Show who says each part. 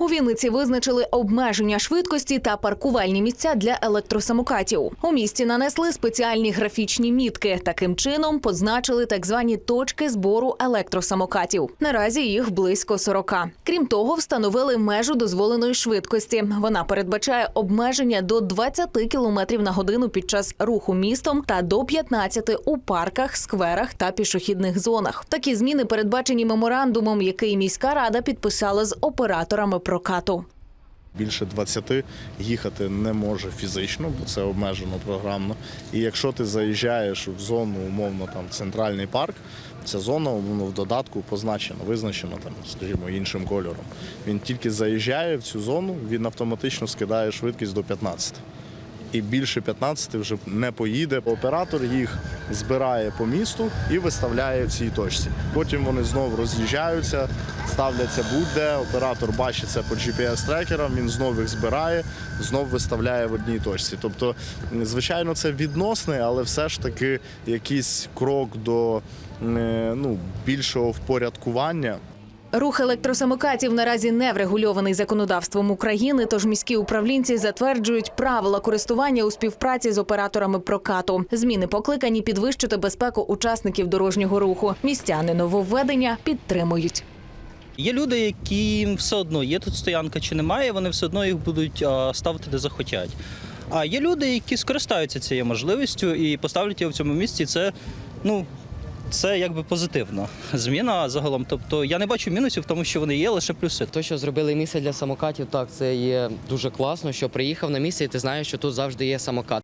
Speaker 1: У Вінниці визначили обмеження швидкості та паркувальні місця для електросамокатів. У місті нанесли спеціальні графічні мітки. Таким чином позначили так звані точки збору електросамокатів. Наразі їх близько 40. Крім того, встановили межу дозволеної швидкості. Вона передбачає обмеження до 20 км на годину під час руху містом та до 15 у парках, скверах та пішохідних зонах. Такі зміни передбачені меморандумом, який міська рада підписала з операторами прокату.
Speaker 2: Більше 20 їхати не може фізично, бо це обмежено програмно. І якщо ти заїжджаєш в зону, умовно там центральний парк, ця зона умовно, в додатку позначена, визначена там, скажімо, іншим кольором. Він тільки заїжджає в цю зону, він автоматично скидає швидкість до 15. І більше 15 вже не поїде. Оператор їх збирає по місту і виставляє в цій точці. Потім вони знову роз'їжджаються, ставляться будь-де. Оператор бачить це по GPS-трекерам, він знову їх збирає, знову виставляє в одній точці. Тобто, звичайно, це відносний, але все ж таки якийсь крок до е, ну, більшого впорядкування.
Speaker 1: Рух електросамокатів наразі не врегульований законодавством України, тож міські управлінці затверджують правила користування у співпраці з операторами прокату. Зміни покликані підвищити безпеку учасників дорожнього руху. Містяни нововведення підтримують.
Speaker 3: Є люди, які все одно є тут стоянка чи немає, вони все одно їх будуть ставити де захотять. А є люди, які скористаються цією можливістю і поставлять його в цьому місці. Це ну. Це якби позитивна зміна загалом. Тобто я не бачу мінусів тому, що вони є, лише плюси.
Speaker 4: То, що зробили місце для самокатів, так це є дуже класно, що приїхав на місце, і ти знаєш, що тут завжди є самокат.